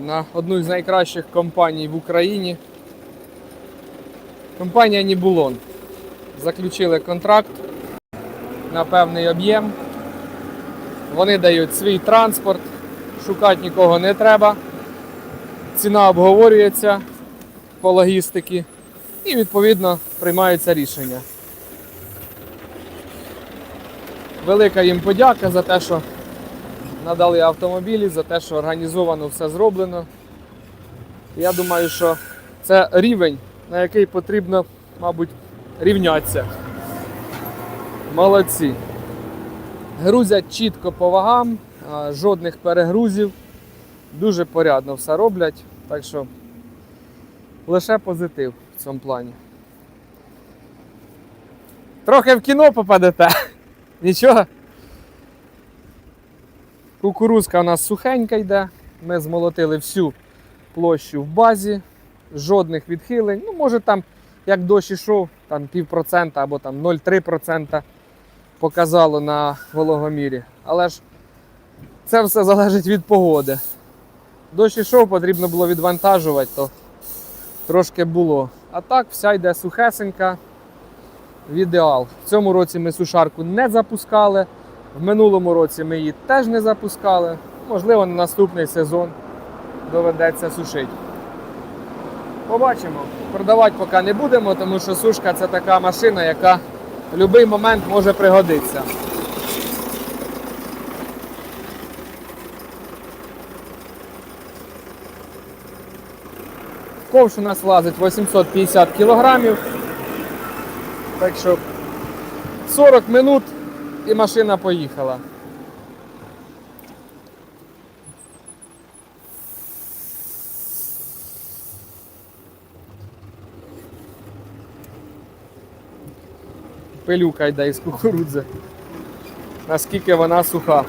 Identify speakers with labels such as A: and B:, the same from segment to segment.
A: на одну з найкращих компаній в Україні. Компанія Нібулон. Заключили контракт на певний об'єм. Вони дають свій транспорт, шукати нікого не треба. Ціна обговорюється по логістиці і відповідно приймаються рішення. Велика їм подяка за те, що надали автомобілі, за те, що організовано все зроблено. Я думаю, що це рівень, на який потрібно, мабуть, рівнятися. Молодці. Грузять чітко по вагам, жодних перегрузів. Дуже порядно все роблять. Так що лише позитив в цьому плані. Трохи в кіно попадете. Нічого. Кукурузка у нас сухенька йде. Ми змолотили всю площу в базі, жодних відхилень. Ну, може там, як дощ ішов, там півпроцента або там 0,3% показало на вологомірі. Але ж це все залежить від погоди. Дощ ішов, потрібно було відвантажувати, то трошки було. А так, вся йде сухесенька в ідеал. В цьому році ми сушарку не запускали. В минулому році ми її теж не запускали. Можливо, на наступний сезон доведеться сушити. Побачимо. Продавати поки не будемо, тому що сушка це така машина, яка в будь-який момент може пригодитися. Ковш у нас влазить 850 кілограмів. Так що 40 минут і машина поїхала. Пилюка йде із кукурудзи. Наскільки вона суха.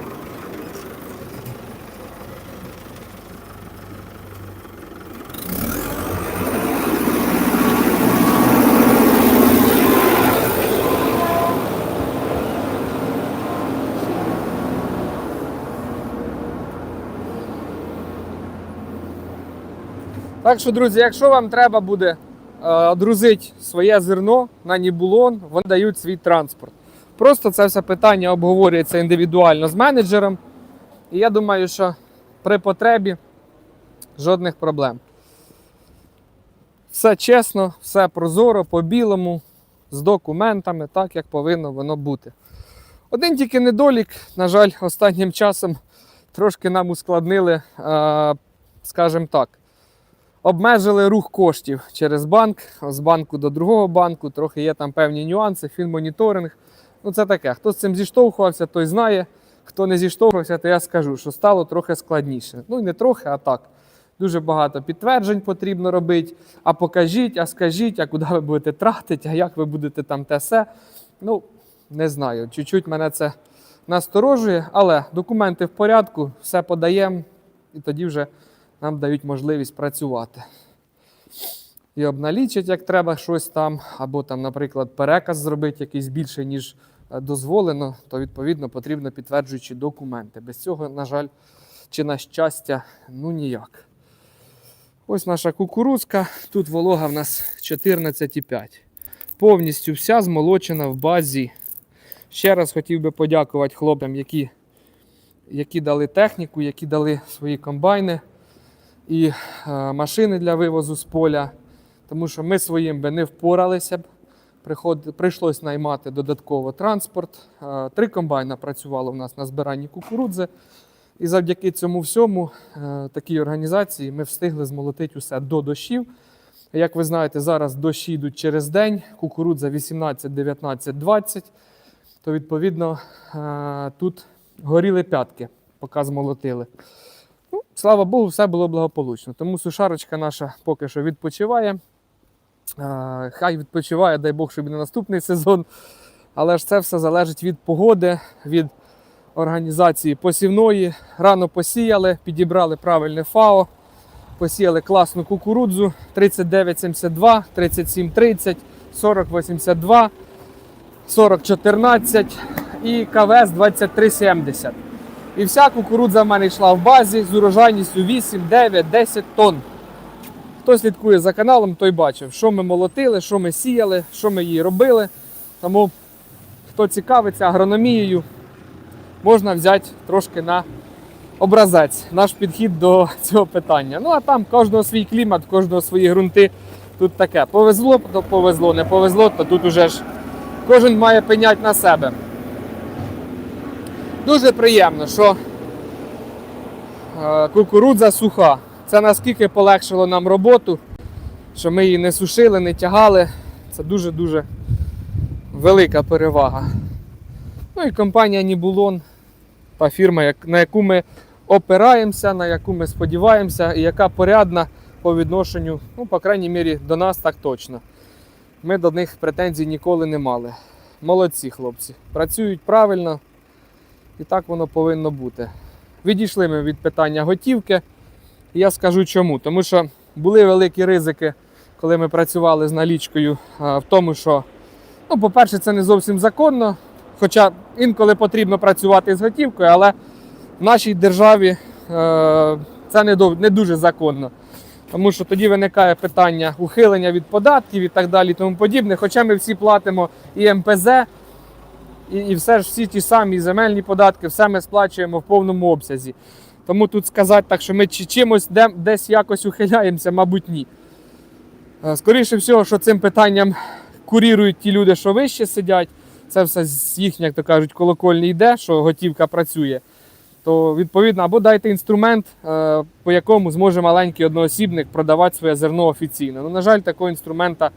A: Так що, друзі, якщо вам треба буде е, друзити своє зерно на Нібулон, вони дають свій транспорт. Просто це все питання обговорюється індивідуально з менеджером. І я думаю, що при потребі жодних проблем. Все чесно, все прозоро, по-білому, з документами, так як повинно воно бути. Один тільки недолік, на жаль, останнім часом трошки нам ускладнили, е, скажімо так обмежили рух коштів через банк, з банку до другого банку. Трохи є там певні нюанси, фінмоніторинг. Ну це таке. Хто з цим зіштовхувався, той знає. Хто не зіштовхувався, то я скажу, що стало трохи складніше. Ну не трохи, а так. Дуже багато підтверджень потрібно робити. А покажіть, а скажіть, а куди ви будете тратити, а як ви будете там те все. Ну, не знаю. Чуть-чуть мене це насторожує, але документи в порядку, все подаємо, і тоді вже нам дають можливість працювати. І обналічать, як треба щось там, або там, наприклад, переказ зробити якийсь більше, ніж е, дозволено, то відповідно потрібно підтверджуючі документи. Без цього, на жаль, чи на щастя, ну ніяк. Ось наша кукурузка. Тут волога в нас 14,5. Повністю вся змолочена в базі. Ще раз хотів би подякувати хлопцям, які, які дали техніку, які дали свої комбайни і е, машини для вивозу з поля, тому що ми своїм би не впоралися б. Приход... Прийшлось наймати додатково транспорт. Е, Три комбайна працювало в нас на збиранні кукурудзи. І завдяки цьому всьому, е, такій організації, ми встигли змолотити усе до дощів. Як ви знаєте, зараз дощі йдуть через день, кукурудза 18, 19, 20. То відповідно тут горіли п'ятки, поки змолотили. Ну, слава Богу, все було благополучно. Тому сушарочка наша поки що відпочиває. Хай відпочиває, дай Бог, щоб і на наступний сезон. Але ж це все залежить від погоди, від організації посівної. Рано посіяли, підібрали правильне ФАО, посіяли класну кукурудзу 3972, 3730, 4082, 4014 і КВС 2370. І вся кукурудза в мене йшла в базі з урожайністю 8, 9, 10 тонн. Хто слідкує за каналом, той бачив, що ми молотили, що ми сіяли, що ми її робили. Тому, хто цікавиться агрономією, можна взяти трошки на образець наш підхід до цього питання. Ну а там кожного свій клімат, кожного свої ґрунти. Тут таке. Повезло, то повезло, не повезло, то тут уже ж кожен має пеняти на себе. Дуже приємно, що е, кукурудза суха. Це наскільки полегшило нам роботу, що ми її не сушили, не тягали. Це дуже-дуже велика перевага. Ну і компанія Нібулон, та фірма, на яку ми опираємося, на яку ми сподіваємося, і яка порядна по відношенню, ну, по крайній мірі, до нас так точно. Ми до них претензій ніколи не мали. Молодці хлопці. Працюють правильно, і так воно повинно бути. Відійшли ми від питання готівки. І я скажу чому. Тому що були великі ризики, коли ми працювали з налічкою, в тому, що, ну, по-перше, це не зовсім законно. Хоча інколи потрібно працювати з готівкою, але в нашій державі е, це не, дуже законно. Тому що тоді виникає питання ухилення від податків і так далі, тому подібне. Хоча ми всі платимо і МПЗ, і, і все ж всі ті самі земельні податки, все ми сплачуємо в повному обсязі. Тому тут сказати так, що ми чи- чимось де, десь якось ухиляємося, мабуть, ні. Е, Скоріше всього, що цим питанням курірують ті люди, що вище сидять. Це все з їхніх, як то кажуть, колокольні йде, що готівка працює. То відповідно, або дайте інструмент, е, по якому зможе маленький одноосібник продавати своє зерно офіційно. Ну, на жаль, такого інструмента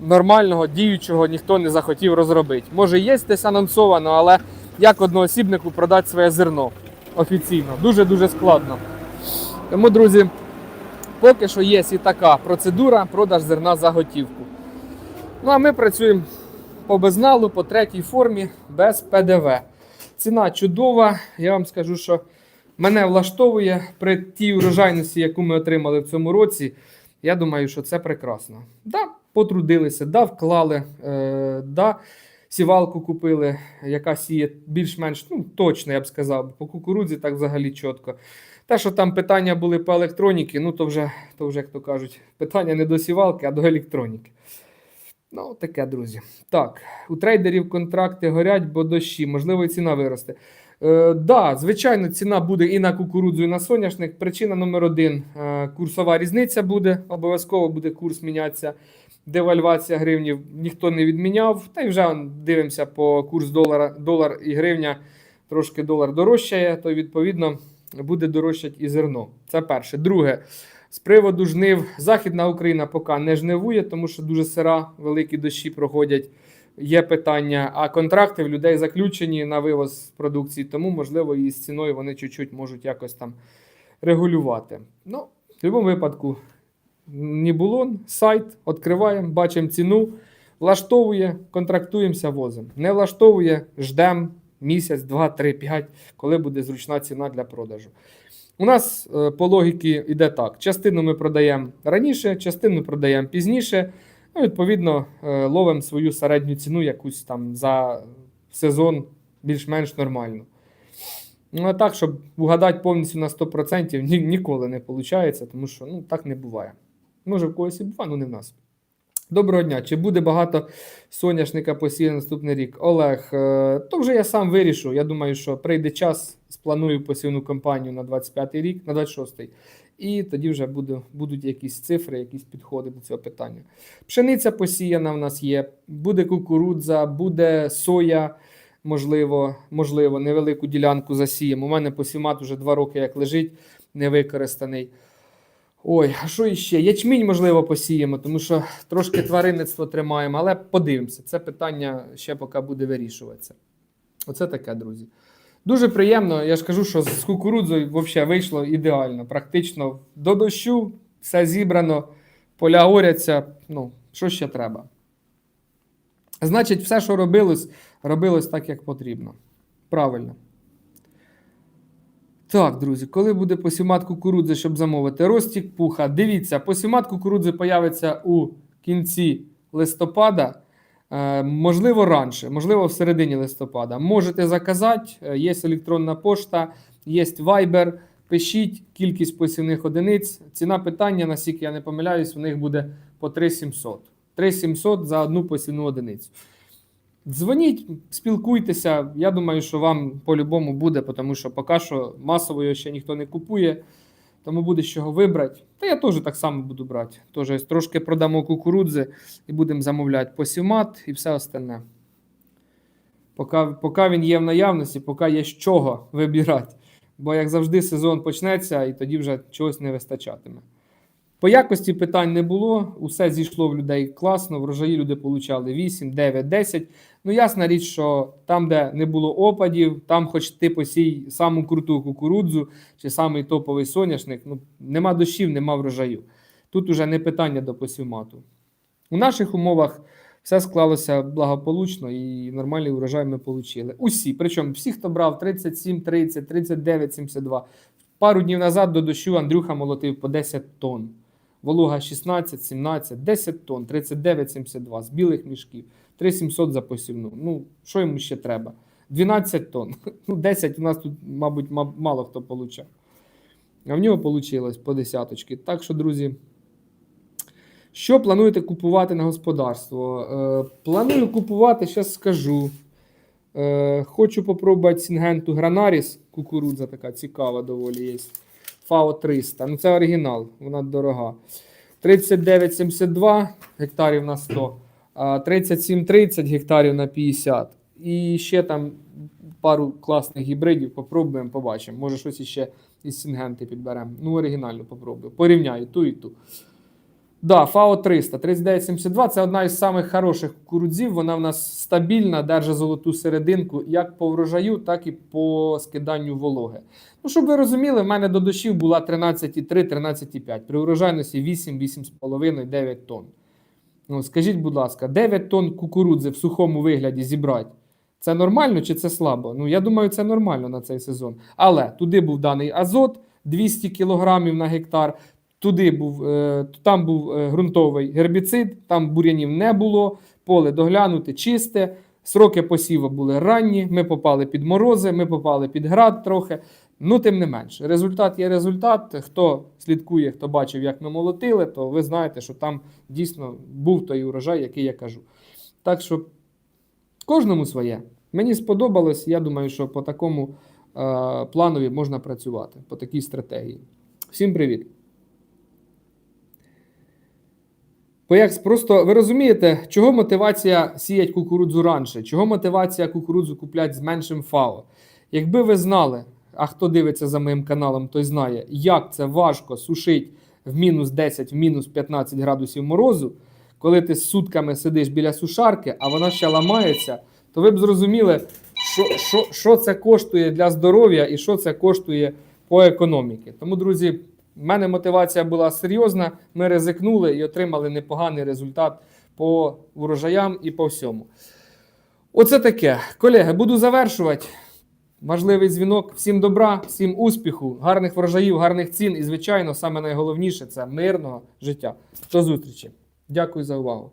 A: нормального, діючого ніхто не захотів розробити. Може, є десь анонсовано, але як одноосібнику продати своє зерно офіційно? Дуже-дуже складно. Тому, друзі, поки що є і така процедура продаж зерна за готівку. Ну а ми працюємо по безналу, по третій формі без ПДВ. Ціна чудова. Я вам скажу, що мене влаштовує при тій урожайності, яку ми отримали в цьому році. Я думаю, що це прекрасно. Да, потрудилися, да, вклали, е, да, сівалку купили, яка сіє більш-менш ну, точно, я б сказав. По кукурудзі так взагалі чітко. Те, що там питання були по електроніки, ну то вже, то вже, як то кажуть, питання не до сівалки, а до електроніки. Ну, таке, друзі. Так, у трейдерів контракти горять, бо дощі, можливо, і ціна виросте. Е, да, звичайно, ціна буде і на кукурудзу, і на соняшник. Причина номер один е, курсова різниця буде. Обов'язково буде курс мінятися. Девальвація гривні ніхто не відміняв. Та й вже дивимося по курс долара, долар і гривня. Трошки долар дорожчає, то відповідно буде дорожчати і зерно. Це перше. Друге, з приводу жнив, Західна Україна поки не жнивує, тому що дуже сира, великі дощі проходять. Є питання, а контракти в людей заключені на вивоз продукції, тому, можливо, і з ціною вони чуть-чуть можуть якось там регулювати. Ну, в будь-якому випадку, Нібулон, сайт, відкриваємо, бачимо ціну, влаштовує, контрактуємося, возимо. Не влаштовує, ждемо місяць, два, три, п'ять, коли буде зручна ціна для продажу. У нас е, по логіки йде так: частину ми продаємо раніше, частину продаємо пізніше. Ну, відповідно, е, ловимо свою середню ціну якусь там за сезон більш-менш нормальну. Ну, а так, щоб угадати повністю на 100% ні, ніколи не виходить, тому що ну, так не буває. Може, в когось і буває, але не в нас. Доброго дня. Чи буде багато соняшника посіяно наступний рік? Олег, е, то вже я сам вирішу. Я думаю, що прийде час, спланую посівну кампанію на 25-й рік, на 26-й. І тоді вже буде, будуть якісь цифри, якісь підходи до цього питання. Пшениця посіяна в нас є, буде кукурудза, буде соя, можливо, можливо, невелику ділянку засіємо. У мене посімат вже два роки як лежить, невикористаний. Ой, а що іще? Ячмінь, можливо, посіємо, тому що трошки тваринництво тримаємо, але подивимося. Це питання ще поки буде вирішуватися. Оце таке, друзі. Дуже приємно. Я ж кажу, що з кукурудзою взагалі вийшло ідеально. Практично до дощу все зібрано, поля горяться. Ну, що ще треба? Значить, все, що робилось, робилось так, як потрібно. Правильно. Так, друзі, коли буде посімат кукурудзи, щоб замовити? Ростік пуха. Дивіться, посімат кукурудзи появиться у кінці листопада. Е, можливо, раніше, можливо, в середині листопада. Можете заказати, е, є електронна пошта є Viber, пишіть кількість посівних одиниць. Ціна питання, наскільки я не помиляюсь, у них буде по 3700. 3700 за одну посівну одиницю. Дзвоніть, спілкуйтеся. Я думаю, що вам по-любому буде, тому що поки що масово його ще ніхто не купує, тому буде з чого вибрати. Та я теж так само буду брати. Теж трошки продамо кукурудзи і будемо замовляти посівмат і все остальне. Поки, поки він є в наявності, поки є з чого вибирати. Бо, як завжди, сезон почнеться і тоді вже чогось не вистачатиме. По якості питань не було, усе зійшло в людей класно, врожаї люди получали 8, 9, 10. Ну, ясна річ, що там, де не було опадів, там, хоч ти посій саму круту кукурудзу чи самий топовий соняшник, ну, нема дощів, нема врожаю. Тут уже не питання до посівмату. У наших умовах все склалося благополучно і нормальний урожай ми отримали. Усі, причому всі, хто брав 37, 30, 39, 72. Пару днів назад до дощу Андрюха молотив по 10 тонн. Волога 16, 17, 10 тонн, 39, 72 з білих мішків, 3700 за посівну. Ну, що йому ще треба? 12 тонн. Ну, 10 у нас тут, мабуть, ма- мало хто получав. А в нього вийшло по десяточки. Так що, друзі, що плануєте купувати на господарство? Е, планую купувати, зараз скажу. Е, хочу попробувати Сінгенту Гранаріс. Кукурудза така цікава доволі є. ФАО 300. Ну це оригінал, вона дорога. 39,72 гектарів на 100, 37,30 гектарів на 50. І ще там пару класних гібридів попробуємо, побачимо. Може щось іще із Сінгенти підберемо. Ну, оригінально попробую. Порівняю ту і ту. Да, ФАО 300, 3972 це одна із самих хороших кукурудзів. Вона в нас стабільна, держить золоту серединку як по врожаю, так і по скиданню вологи. Ну, щоб ви розуміли, в мене до дощів була 13,3, 13,5. При урожайності 8, 8,5, 9 тонн. Ну, скажіть, будь ласка, 9 тонн кукурудзи в сухому вигляді зібрати. Це нормально чи це слабо? Ну, я думаю, це нормально на цей сезон. Але туди був даний азот 200 кг на гектар. Туди був, е, там був е, ґрунтовий гербіцид, там бур'янів не було, поле доглянуте, чисте. Сроки посіву були ранні, ми попали під морози, ми попали під град трохи. Ну, тим не менш, результат є результат. Хто слідкує, хто бачив, як ми молотили, то ви знаєте, що там дійсно був той урожай, який я кажу. Так що кожному своє. Мені сподобалось, я думаю, що по такому е, планові можна працювати, по такій стратегії. Всім привіт! Бо просто ви розумієте, чого мотивація сіять кукурудзу раніше, чого мотивація кукурудзу купляти з меншим ФАО? Якби ви знали, а хто дивиться за моїм каналом, той знає, як це важко сушити в мінус 10, в мінус 15 градусів морозу, коли ти з сутками сидиш біля сушарки, а вона ще ламається, то ви б зрозуміли, що, що, що це коштує для здоров'я і що це коштує по економіки. Тому, друзі, в мене мотивація була серйозна. Ми ризикнули і отримали непоганий результат по урожаям і по всьому. Оце таке. Колеги, буду завершувати. Важливий дзвінок. Всім добра, всім успіху, гарних врожаїв, гарних цін і, звичайно, саме найголовніше це мирного життя. До зустрічі. Дякую за увагу.